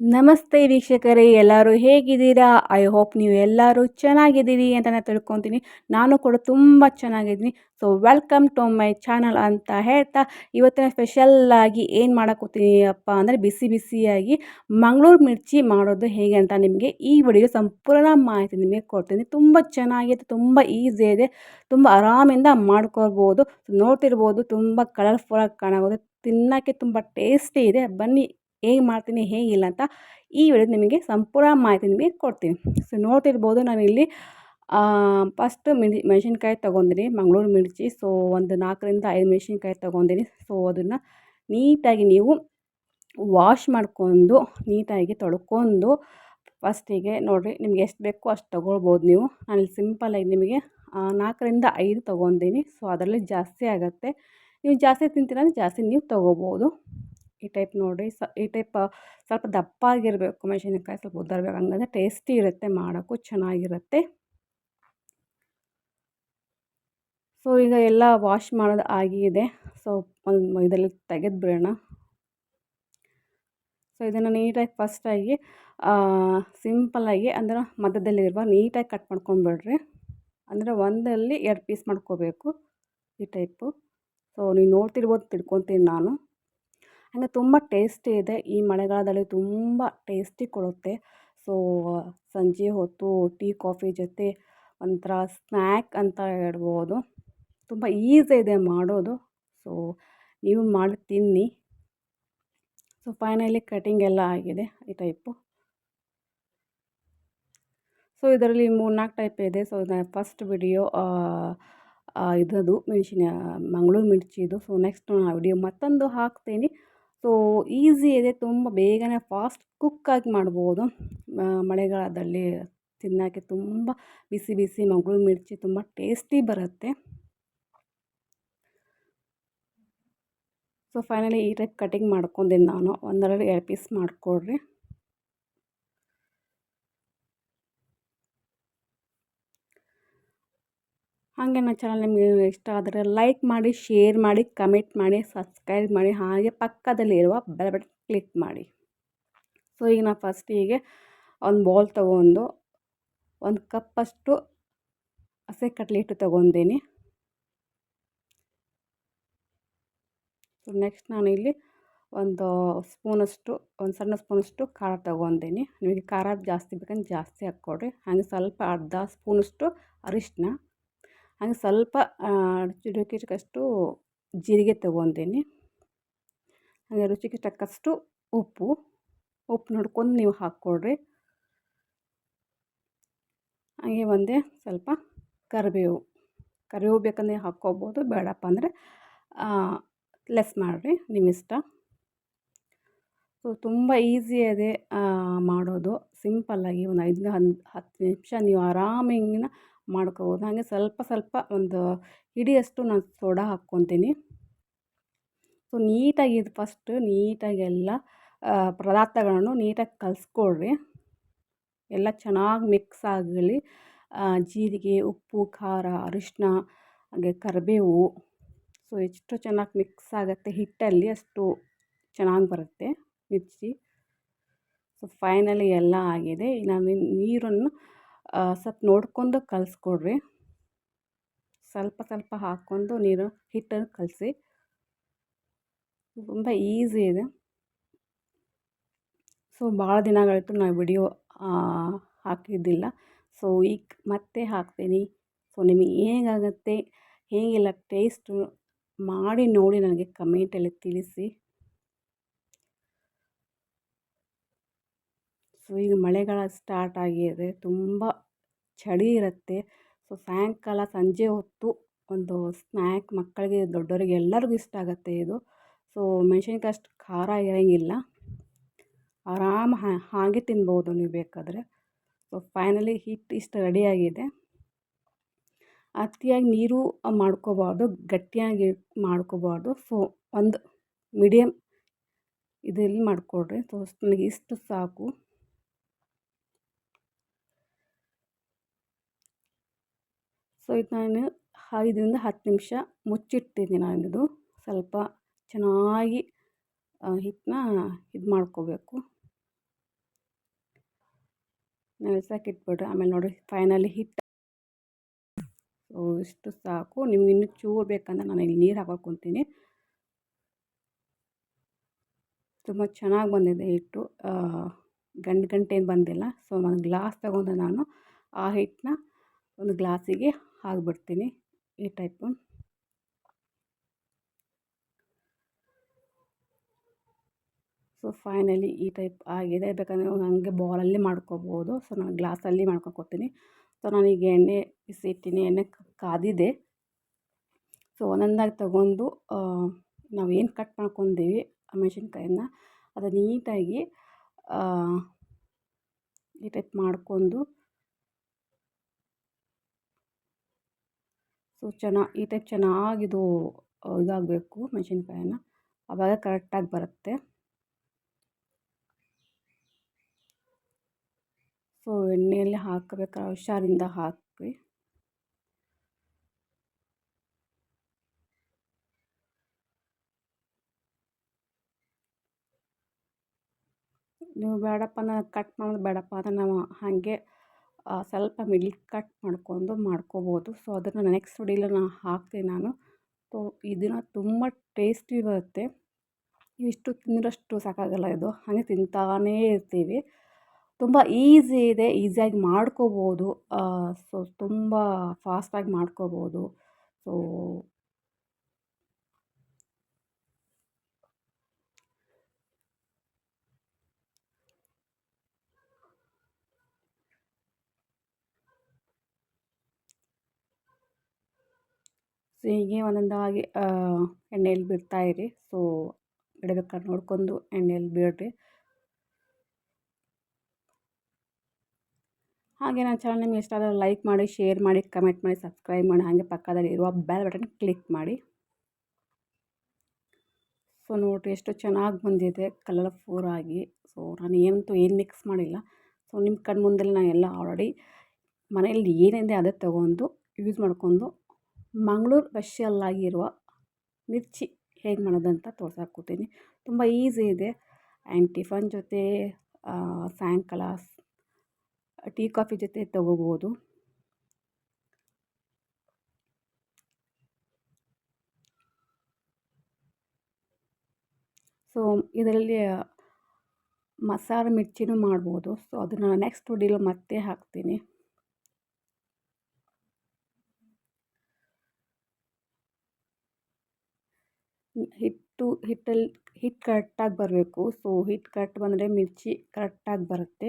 ನಮಸ್ತೆ ವೀಕ್ಷಕರೇ, ಎಲ್ಲರೂ ಹೇಗಿದ್ದೀರಾ? ಐ ಹೋಪ್ ನೀವು ಎಲ್ಲರೂ ಚೆನ್ನಾಗಿದ್ದೀರಿ ಅಂತ ನಾನು ತಿಳ್ಕೊತೀನಿ. ನಾನು ಕೂಡ ತುಂಬ ಚೆನ್ನಾಗಿದ್ದೀನಿ. So welcome to my channel ಅಂತ ಹೇಳ್ತಾ, ಇವತ್ತಿನ ಸ್ಪೆಷಲ್ಲಾಗಿ ಏನು ಮಾಡೋಕ್ಕೋಗ್ತೀನಿ ಅಪ್ಪ ಅಂದರೆ ಬಿಸಿ ಬಿಸಿಯಾಗಿ ಮಂಗಳೂರು ಮಿರ್ಚಿ ಮಾಡೋದು ಹೇಗೆ ಅಂತ ನಿಮಗೆ ಈ ವಿಡಿಯೋ ಸಂಪೂರ್ಣ ಮಾಹಿತಿ ನಿಮಗೆ ಕೊಡ್ತೀನಿ. ತುಂಬ ಚೆನ್ನಾಗಿದೆ ತುಂಬ ಈಸಿ ಇದೆ ತುಂಬ ಆರಾಮಿಂದ ಮಾಡ್ಕೊಳ್ಬೋದು. ನೋಡ್ತಿರ್ಬೋದು, ತುಂಬ ಕಲರ್ಫುಲ್ಲಾಗಿ ಕಾಣಬೋದು ತಿನ್ನೋಕ್ಕೆ ತುಂಬ ಟೇಸ್ಟಿ ಇದೆ. ಬನ್ನಿ ಹೇಗೆ ಮಾಡ್ತೀನಿ ಹೇಗಿಲ್ಲ ಅಂತ ಈ ವಿಡಿಯೋ ನಿಮಗೆ ಸಂಪೂರ್ಣ ಮಾಹಿತಿ ನಿಮಗೆ ಕೊಡ್ತೀನಿ. ಸೊ ನೋಡ್ತಿರ್ಬೋದು ನಾನಿಲ್ಲಿ ಫಸ್ಟ್ ಮಿಡಿ ಮೆಣಸಿನ್ಕಾಯಿ ತೊಗೊಂಡಿನಿ, ಮಂಗಳೂರು ಮಿರ್ಚಿ. ಸೊ ಒಂದು ನಾಲ್ಕರಿಂದ ಐದು ಮೆಣಸಿನ್ಕಾಯಿ ತೊಗೊಂಡಿನಿ. ಸೊ ಅದನ್ನು ನೀಟಾಗಿ ನೀವು ವಾಶ್ ಮಾಡ್ಕೊಂಡು, ನೀಟಾಗಿ ತೊಳ್ಕೊಂಡು ಫಸ್ಟಿಗೆ ನೋಡಿರಿ, ನಿಮ್ಗೆ ಎಷ್ಟು ಬೇಕೋ ಅಷ್ಟು ತೊಗೊಳ್ಬೋದು ನೀವು. ನಾನು ಸಿಂಪಲ್ಲಾಗಿ ನಿಮಗೆ ನಾಲ್ಕರಿಂದ ಐದು ತೊಗೊಂಡಿನಿ. ಸೊ ಅದರಲ್ಲಿ ಜಾಸ್ತಿ ಆಗುತ್ತೆ. ನೀವು ಜಾಸ್ತಿ ತಿಂತೀರ ಜಾಸ್ತಿ ನೀವು ತೊಗೋಬೋದು ಈ ಟೈಪ್ ನೋಡಿ ಸ, ಈ ಟೈಪ್ ಸ್ವಲ್ಪ ದಪ್ಪ ಆಗಿರಬೇಕು ಮೆಣಸಿನ್ಕಾಯಿ, ಸ್ವಲ್ಪ ಉದ್ದರಬೇಕು ಹಂಗಂದ್ರೆ ಟೇಸ್ಟಿ ಇರುತ್ತೆ, ಮಾಡೋಕ್ಕೂ ಚೆನ್ನಾಗಿರುತ್ತೆ. ಸೊ, ಈಗ ಎಲ್ಲ ವಾಶ್ ಮಾಡೋದು ಆಗಿದೆ. ಸೊ, ಒಂದು ಇದರಲ್ಲಿ ತೆಗೆದು ಬಿಡೋಣ ಸೊ, ಇದನ್ನು ನೀಟಾಗಿ ಫಸ್ಟಾಗಿ ಸಿಂಪಲ್ಲಾಗಿ ಅಂದ್ರೆ ಮಧ್ಯದಲ್ಲಿರುವ ನೀಟಾಗಿ ಕಟ್ ಮಾಡ್ಕೊಂಬಿಡ್ರಿ. ಅಂದರೆ ಒಂದಲ್ಲಿ ಎರಡು ಪೀಸ್ ಮಾಡ್ಕೋಬೇಕು ಈ ಟೈಪು. ಸೊ ನೀವು ನೋಡ್ತಿರ್ಬೋದು, ತಿಳ್ಕೊತೀನಿ ನಾನು. ಹಾಗೆ ತುಂಬ ಟೇಸ್ಟಿ ಇದೆ. ಈ ಮಳೆಗಾಲದಲ್ಲಿ ತುಂಬ ಟೇಸ್ಟಿ ಕೊಡುತ್ತೆ. ಸೊ, ಸಂಜೆ ಹೊತ್ತು ಟೀ, ಕಾಫಿ ಜೊತೆ ಒಂಥರ ಸ್ನ್ಯಾಕ್ ಅಂತ ಹೇಳ್ಬೋದು. ತುಂಬ ಈಸಿ ಇದೆ ಮಾಡೋದು. ಸೊ, ನೀವು ಮಾಡಿ ತಿನ್ನಿ. ಸೊ, ಫೈನಲಿ ಕಟಿಂಗ್ ಎಲ್ಲ ಆಗಿದೆ. ಈ ಟೈಪು. ಸೊ, ಇದರಲ್ಲಿ ಮೂರು ನಾಲ್ಕು ಟೈಪ್ ಇದೆ. ಸೊ ಫಸ್ಟ್ ವಿಡಿಯೋ ಇದದು ಮೆಣಸಿನ, ಮಂಗಳೂರು ಮಿರ್ಚಿದು ಸೊ, ನೆಕ್ಸ್ಟ್ ನಾನು ವಿಡಿಯೋ ಮತ್ತೊಂದು ಹಾಕ್ತೀನಿ. ಸೊ ಈಸಿ ಇದೆ. ತುಂಬ ಬೇಗನೆ ಫಾಸ್ಟ್ ಕುಕ್ಕಾಗಿ ಮಾಡ್ಬೋದು. ಮಳೆಗಾಲದಲ್ಲಿ ತಿನ್ನೋಕ್ಕೆ ತುಂಬ ಬಿಸಿ ಬಿಸಿ ಮಗಳು ಮಿರ್ಚಿ ತುಂಬ ಟೇಸ್ಟಿ ಬರುತ್ತೆ. ಸೊ ಫೈನಲಿ ಈ ಟೈಪ್ ಕಟಿಂಗ್ ಮಾಡ್ಕೊಂಡೆ ನಾನು. ಒಂದರಲ್ಲಿ ಎರಡು ಪೀಸ್ ಮಾಡಿಕೊಡ್ರಿ. ಹಾಗೆ ನನ್ನ ಚಾನಲ್ ನಿಮಗೆ ಇಷ್ಟ ಆದರೆ ಲೈಕ್ ಮಾಡಿ ಶೇರ್ ಮಾಡಿ ಕಮೆಂಟ್ ಮಾಡಿ ಸಬ್ಸ್ಕ್ರೈಬ್ ಮಾಡಿ, ಹಾಗೆ ಪಕ್ಕದಲ್ಲಿರುವ ಬೆಲ್ ಬಟನ್ ಕ್ಲಿಕ್ ಮಾಡಿ. ಸೊ ಈಗ ನಾನು ಫಸ್ಟಿಗೆ ಒಂದು ಬೌಲ್ ತೊಗೊಂಡು ಒಂದು ಕಪ್ಪಷ್ಟು ಹಸೆ ಹಿಟ್ಟು ತೊಗೊಂಡೀನಿ. ಸೊ ನೆಕ್ಸ್ಟ್ ನಾನು ಇಲ್ಲಿ ಒಂದು ಸ್ಪೂನಷ್ಟು ಒಂದು ಸಣ್ಣ ಸ್ಪೂನಷ್ಟು ಖಾರ ತೊಗೊಂಡೇನಿ. ನಿಮಗೆ ಖಾರ ಜಾಸ್ತಿ ಬೇಕಂದ್ರೆ ಜಾಸ್ತಿ ಹಾಕ್ಕೊಡ್ರಿ. ಹಾಗೆ ಸ್ವಲ್ಪ ಅರ್ಧ ಸ್ಪೂನಷ್ಟು ಅರಿಶಿನ ಹಾಗೆ ಸ್ವಲ್ಪ ರುಚಿಗಷ್ಟು ಜೀರಿಗೆ ತೊಗೊತೀನಿ ಹಾಗೆ ರುಚಿಗೆ ತಕ್ಕಷ್ಟು ಉಪ್ಪು. ಉಪ್ಪು ನೋಡ್ಕೊಂಡು ನೀವು ಹಾಕ್ಕೊಳ್ರಿ. ಹಂಗೆ ಒಂದೇ ಸ್ವಲ್ಪ ಕರಿಬೇವು. ಕರಿಬೇವು ಬೇಕಂದರೆ ಹಾಕ್ಕೋಬೋದು, ಬೇಡಪ್ಪ ಅಂದರೆ ಲೆಸ್ ಮಾಡಿರಿ ನಿಮ್ಮ ಇಷ್ಟ. ಸೊ, ತುಂಬ ಈಸಿ ಅದೇ ಮಾಡೋದು. ಸಿಂಪಲ್ಲಾಗಿ ಒಂದು ಐದರಿಂದ ಹತ್ತು ನಿಮಿಷ ನೀವು ಆರಾಮಿನ ಮಾಡ್ಕೋಬೋದು. ಹಾಗೆ ಸ್ವಲ್ಪ ಸ್ವಲ್ಪ ಒಂದು ಹಿಡಿಯಷ್ಟು ನಾನು ಸೋಡಾ ಹಾಕ್ಕೊತೀನಿ. ಸೊ ನೀಟಾಗಿ ಇದು ಫಸ್ಟ್ ನೀಟಾಗಿ ಎಲ್ಲ ಪದಾರ್ಥಗಳನ್ನು ನೀಟಾಗಿ ಕಲಿಸ್ಕೊಳ್ರಿ ಎಲ್ಲ ಚೆನ್ನಾಗಿ ಮಿಕ್ಸ್ ಆಗಲಿ. ಜೀರಿಗೆ, ಉಪ್ಪು, ಖಾರ ಅರಿಶಿನ ಹಾಗೆ ಕರಿಬೇವು. ಸೊ ಎಷ್ಟು ಚೆನ್ನಾಗಿ ಮಿಕ್ಸ್ ಆಗುತ್ತೆ ಹಿಟ್ಟಲ್ಲಿ ಅಷ್ಟು ಚೆನ್ನಾಗಿ ಬರುತ್ತೆ ಮಿರ್ಚಿ. ಸೊ ಫೈನಲಿ ಎಲ್ಲ ಆಗಿದೆ. ನಾನು ನೀರನ್ನು ಸ್ವಲ್ಪ ನೋಡ್ಕೊಂಡು ಕಲಿಸ್ಕೊಡ್ರಿ. ಸ್ವಲ್ಪ ಸ್ವಲ್ಪ ಹಾಕ್ಕೊಂಡು ನೀರು ಹಿಟ್ಟನ್ನು ಕಲಸಿ. ತುಂಬ ಈಸಿ ಇದೆ. ಸೊ, ಭಾಳ ದಿನಗಳಾಯಿತು ನಾನು ವಿಡಿಯೋ ಹಾಕಿದ್ದಿಲ್ಲ. ಸೊ, ಈಗ ಮತ್ತೆ ಹಾಕ್ತೀನಿ. ಸೊ, ನಿಮಗೆ ಹೇಗಾಗತ್ತೆ, ಹೇಗಿಲ್ಲ, ಟೇಸ್ಟು ಮಾಡಿ ನೋಡಿ ನನಗೆ ಕಮೆಂಟಲ್ಲಿ ತಿಳಿಸಿ. ಸೊ, ಈಗ ಮಳೆಗಾಲ ಸ್ಟಾರ್ಟ್ ಆಗಿದೆ. ತುಂಬ ಚಳಿ ಇರುತ್ತೆ. ಸೊ, ಸಾಯಂಕಾಲ ಸಂಜೆ ಹೊತ್ತು ಒಂದು ಸ್ನ್ಯಾಕ್ ಮಕ್ಕಳಿಗೆ ದೊಡ್ಡವರಿಗೆ ಎಲ್ಲರಿಗೂ ಇಷ್ಟ ಆಗುತ್ತೆ ಇದು. ಸೊ, ಮೆಣಸಿನ್ಕಾಯಿ ಅಷ್ಟು ಖಾರ ಇರೋಂಗಿಲ್ಲ. ಆರಾಮ ಹಾಗೆ ತಿನ್ಬೋದು ನೀವು ಬೇಕಾದರೆ. ಸೊ ಫೈನಲಿ ಹಿಟ್ಟು ಇಷ್ಟು ರೆಡಿಯಾಗಿದೆ ಅತಿಯಾಗಿ ನೀರು ಮಾಡ್ಕೋಬಾರ್ದು, ಗಟ್ಟಿಯಾಗಿ ಮಾಡ್ಕೋಬಾರ್ದು. ಸೊ, ಒಂದು ಮೀಡಿಯಮ್ ಇದರಲ್ಲಿ ಮಾಡಿಕೊಡ್ರಿ. ಸೊ, ನನಗೆ ಇಷ್ಟು ಸಾಕು. ಸೊ ಇದು ನಾನು ಐದರಿಂದ ಹತ್ತು ನಿಮಿಷ ಮುಚ್ಚಿಟ್ಟಿದ್ದೀನಿ ನಾನಿದು ಸ್ವಲ್ಪ ಚೆನ್ನಾಗಿ ಹಿಟ್ಟನ್ನ ಇದು ಮಾಡ್ಕೋಬೇಕು. ನೆಲ್ಸಕ್ಕೆ ಇಟ್ಬಿಟ್ರೆ ಆಮೇಲೆ ನೋಡಿ ಫೈನಲಿ ಹಿಟ್ಟು ಸೊ ಇಷ್ಟು ಸಾಕು. ನಿಮ್ಗೆ ಇನ್ನೂ ಚೂರು ಬೇಕಂದ್ರೆ ನಾನು ಇಲ್ಲಿ ನೀರು ಹಾಕೊಳ್ಕೊತೀನಿ ತುಂಬ ಚೆನ್ನಾಗಿ ಬಂದಿದೆ ಹಿಟ್ಟು. ಗಂಟು ಗಂಟೇನು ಬಂದಿಲ್ಲ. ಸೊ ಒಂದು ಗ್ಲಾಸ್ ತಗೊಂಡು ನಾನು. ಆ ಹಿಟ್ಟನ್ನ ಒಂದು ಗ್ಲಾಸಿಗೆ ಹಾಕ್ಬಿಡ್ತೀನಿ ಈ ಟೈಪು ಸೊ ಫೈನಲಿ ಈ ಟೈಪ್ ಆಗಿದೆ. ಬೇಕಂದರೆ ಹಾಗೆ ಬೌಲಲ್ಲಿ ಮಾಡ್ಕೋಬೋದು. ಸೊ ನಾನು ಗ್ಲಾಸಲ್ಲಿ ಮಾಡ್ಕೊತೀನಿ ಸೊ ನಾನೀಗ ಎಣ್ಣೆ ಬಿಸಿ ಎಣ್ಣೆ ಕಾದಿದೆ. ಸೊ ಒಂದೊಂದಾಗಿ ತಗೊಂಡು ನಾವು ಏನು ಕಟ್ ಮಾಡ್ಕೊಂಡೀವಿ ಮೆಣಸಿನ್ಕಾಯನ್ನ, ಅದು ನೀಟಾಗಿ ಈ ಟೈಪ್ ಮಾಡ್ಕೊಂಡು ಸೊ ಚೆನ್ನಾಗಿ ಈ ಟೈಪ್ ಚೆನ್ನಾಗಿದು ಇದಾಗಬೇಕು ಮೆಣಸಿನ್ಕಾಯನ್ನ ಆವಾಗ ಕರೆಕ್ಟಾಗಿ ಬರುತ್ತೆ. ಸೊ, ಎಣ್ಣೆಯಲ್ಲಿ ಹಾಕಬೇಕಾದ್ರೆ ಹುಷಾರಿಂದ ಹಾಕಿ ನೀವು ಬೇಡಪ್ಪ ನಾನು ಕಟ್ ಮಾಡೋದು ಬೇಡಪ್ಪ ಅಂದರೆ ನಾವು ಹಾಗೆ ಸ್ವಲ್ಪ ಮಿಡ್ಲ್ ಕಟ್ ಮಾಡ್ಕೊಂಡು ಮಾಡ್ಕೋಬೋದು. ಸೊ ಅದನ್ನು ನೆಕ್ಸ್ಟ್ ಡೇಲ ನಾನು ಹಾಕ್ತೀನಿ ನಾನು. ಸೊ ಇದನ್ನು ತುಂಬ ಟೇಸ್ಟಿ ಬರುತ್ತೆ. ಇಷ್ಟು ತಿಂದರಷ್ಟು ಸಾಕಾಗಲ್ಲ ಇದು. ಹಾಗೆ ತಿಂತಾನೇ ಇರ್ತೀವಿ. ತುಂಬ ಈಸಿ ಇದೆ ಈಸಿಯಾಗಿ ಮಾಡ್ಕೋಬೋದು. ಸೊ ತುಂಬ ಫಾಸ್ಟಾಗಿ ಮಾಡ್ಕೋಬೋದು. ಸೊ ಸೊ ಹೀಗೆ ಒಂದೊಂದಾಗಿ ಎಣ್ಣೆಯಲ್ಲಿ ಬಿಡ್ತಾಯಿರಿ ಸೊ ಬಿಡಬೇಕಾದ್ರೆ ನೋಡ್ಕೊಂಡು ಎಣ್ಣೆಯಲ್ಲಿ ಬಿಡ್ರಿ. ಹಾಗೆ ನನ್ನ ಚಾನಲ್ ನಿಮ್ಗೆ ಇಷ್ಟ ಆದರೆ ಲೈಕ್ ಮಾಡಿ ಶೇರ್ ಮಾಡಿ ಕಮೆಂಟ್ ಮಾಡಿ ಸಬ್ಸ್ಕ್ರೈಬ್ ಮಾಡಿ. ಹಾಗೆ ಪಕ್ಕದಲ್ಲಿ ಇರುವ ಬೆಲ್ ಬಟನ್ ಕ್ಲಿಕ್ ಮಾಡಿ. ಸೊ ನೋಡಿರಿ ಎಷ್ಟು ಚೆನ್ನಾಗಿ ಬಂದಿದೆ ಕಲರ್ಫುಲ್ ಆಗಿ. ಸೊ ನಾನು ಏನಂತೂ ಏನು ಮಿಕ್ಸ್ ಮಾಡಿಲ್ಲ. ಸೊ ನಿಮ್ಮ ಕಣ್ಮುಂದಲ್ಲಿ ಮುಂದೆ ನಾನು ಎಲ್ಲ ಆಲ್ರೆಡಿ ಮನೆಯಲ್ಲಿ ಏನಿದೆ ಅದೇ ತೊಗೊಂಡು ಯೂಸ್ ಮಾಡ್ಕೊಂಡು ಮಂಗಳೂರು ಸ್ಪೆಷಲ್ಲಾಗಿರುವ ಮಿರ್ಚಿ ಹೇಗೆ ಮಾಡೋದಂತ ತೋರ್ಸಾಕ್ಕೋತೀನಿ ತುಂಬ ಈಸಿ ಇದೆ. ಆ್ಯಂಡ್ ಟಿಫನ್ ಜೊತೆ ಸಾಯಂಕಾಲ ಟೀ ಕಾಫಿ ಜೊತೆ ತಗೋಬೋದು. ಸೊ ಇದರಲ್ಲಿ ಮಸಾಲೆ ಮಿರ್ಚಿನೂ ಮಾಡ್ಬೋದು. ಸೊ ಅದನ್ನು ನೆಕ್ಸ್ಟ್ ವಿಡಿಯೋ ಮತ್ತೆ ಹಾಕ್ತೀನಿ. ಹಿಟ್ಟು ಹಿಟ್ಟಲ್ಲಿ ಹಿಟ್ಟು ಕರೆಕ್ಟಾಗಿ ಬರಬೇಕು. ಸೊ ಹಿಟ್ಟು ಕರೆಕ್ಟ್ ಬಂದರೆ ಮಿರ್ಚಿ ಕರೆಕ್ಟಾಗಿ ಬರುತ್ತೆ.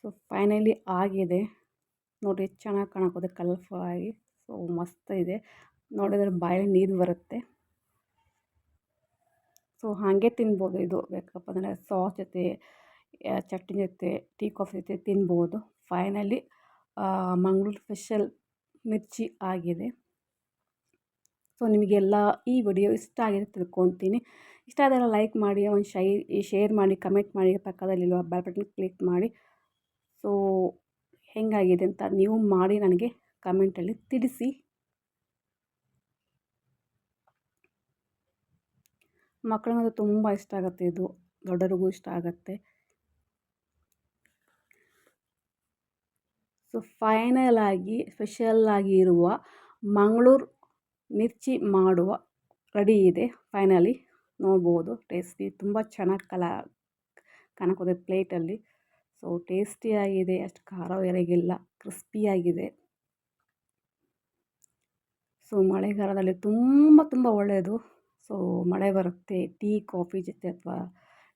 ಸೊ ಫೈನಲಿ ಆಗಿದೆ. ನೋಡಿ, ಚೆನ್ನಾಗಿ ಕಾಣಕ್ಕೋದೆ ಕಲರ್ಫುಲ್ ಆಗಿ ಸೊ ಮಸ್ತ್ ಇದೆ ನೋಡಿದ್ರೆ ಬಾಯಲ್ಲಿ ನೀರು ಬರುತ್ತೆ. ಸೊ ಹಾಗೆ ತಿನ್ಬೋದು. ಇದು ಬೇಕಪ್ಪ ಅಂದರೆ ಸಾಸ್ ಜೊತೆ ಚಟ್ನಿ ಜೊತೆ, ಟೀ ಕಾಫಿ ಜೊತೆ ತಿನ್ಬೋದು. ಫೈನಲಿ ಮಂಗಳೂರು ಸ್ಪೆಷಲ್ ಮಿರ್ಚಿ ಆಗಿದೆ. ಸೊ, ನಿಮಗೆಲ್ಲ ಈ ವಿಡಿಯೋ ಇಷ್ಟ ಆಗಿದೆ ತಿಳ್ಕೊತೀನಿ. ಇಷ್ಟ ಆದರೆ ಲೈಕ್ ಮಾಡಿ ಒಂದು ಶೈ, ಶೇರ್ ಮಾಡಿ, ಕಮೆಂಟ್ ಮಾಡಿ ಪಕ್ಕದಲ್ಲಿರುವ ಬೆಲ್ ಬಟನ್ ಕ್ಲಿಕ್ ಮಾಡಿ. ಸೊ, ಹೆಂಗಾಗಿದೆ ಅಂತ ನೀವು ಮಾಡಿ ನನಗೆ ಕಮೆಂಟಲ್ಲಿ ತಿಳಿಸಿ. ಮಕ್ಕಳಿಗಂತೂ ತುಂಬ ಇಷ್ಟ ಆಗುತ್ತೆ ಇದು. ದೊಡ್ಡರಿಗೂ ಇಷ್ಟ ಆಗುತ್ತೆ. ಸೊ ಫೈನಲ್ ಆಗಿ ಸ್ಪೆಷಲ್ ಆಗಿ ಇರುವ ಮಂಗಳೂರು ಮಿರ್ಚಿ ಮಾಡುವ ರೆಡಿ ಇದೆ. ಫೈನಲಿ ನೋಡ್ಬೋದು. ಟೇಸ್ಟಿ, ತುಂಬ ಚೆನ್ನಾಗಿ ಕಲ ಕಾಣಕ್ಕೋದೆ ಪ್ಲೇಟಲ್ಲಿ. ಸೊ ಟೇಸ್ಟಿಯಾಗಿದೆ ಅಷ್ಟು ಖಾರ ಎರಗಿಲ್ಲ, ಕ್ರಿಸ್ಪಿಯಾಗಿದೆ. ಸೊ, ಮಳೆಗಾಲದಲ್ಲಿ ತುಂಬ ತುಂಬ ಒಳ್ಳೆಯದು ಸೊ, ಮಳೆ ಬರುತ್ತೆ. ಟೀ, ಕಾಫಿ ಜೊತೆ ಅಥವಾ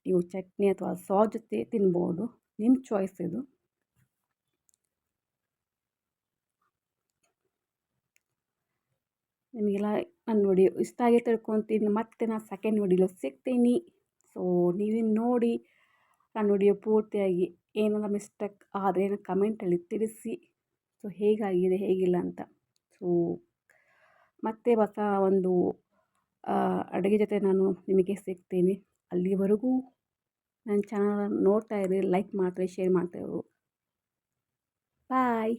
ನೀವು ಚಟ್ನಿ ಅಥವಾ ಸಾಸ್ ಜೊತೆ ತಿನ್ಬೋದು. ನಿಮ್ಮ ಚಾಯ್ಸ್ ಇದು. ನಿಮಗೆಲ್ಲ ನನ್ನ ವಿಡಿಯೋ ಇಷ್ಟ ಆಗಿ ತಿಳ್ಕೊತೀನಿ ಮತ್ತೆ ನಾನು ಸೆಕೆಂಡ್ ವಿಡಿಯೋ ಸಿಗ್ತೀನಿ. ಸೊ ನೀವಿನ್ನು ನೋಡಿ ನನ್ನ ವಿಡಿಯೋ ಪೂರ್ತಿಯಾಗಿ ಏನೆಲ್ಲ ಮಿಸ್ಟೇಕ್ ಆದರೆ ಕಮೆಂಟಲ್ಲಿ ತಿಳಿಸಿ. ಸೊ ಹೇಗಾಗಿದೆ, ಹೇಗಿಲ್ಲ ಅಂತ. ಸೊ ಮತ್ತೆ ಹೊಸ ಒಂದು ಅಡುಗೆ ಜೊತೆ ನಾನು ನಿಮಗೆ ಸಿಗ್ತೀನಿ. ಅಲ್ಲಿವರೆಗೂ ನನ್ನ ಚಾನಲ್ ನೋಡ್ತಾ ಇರಿ ಲೈಕ್ ಮಾಡ್ತಾರೆ ಶೇರ್ ಮಾಡ್ತಾಯಿರು ಬಾಯ್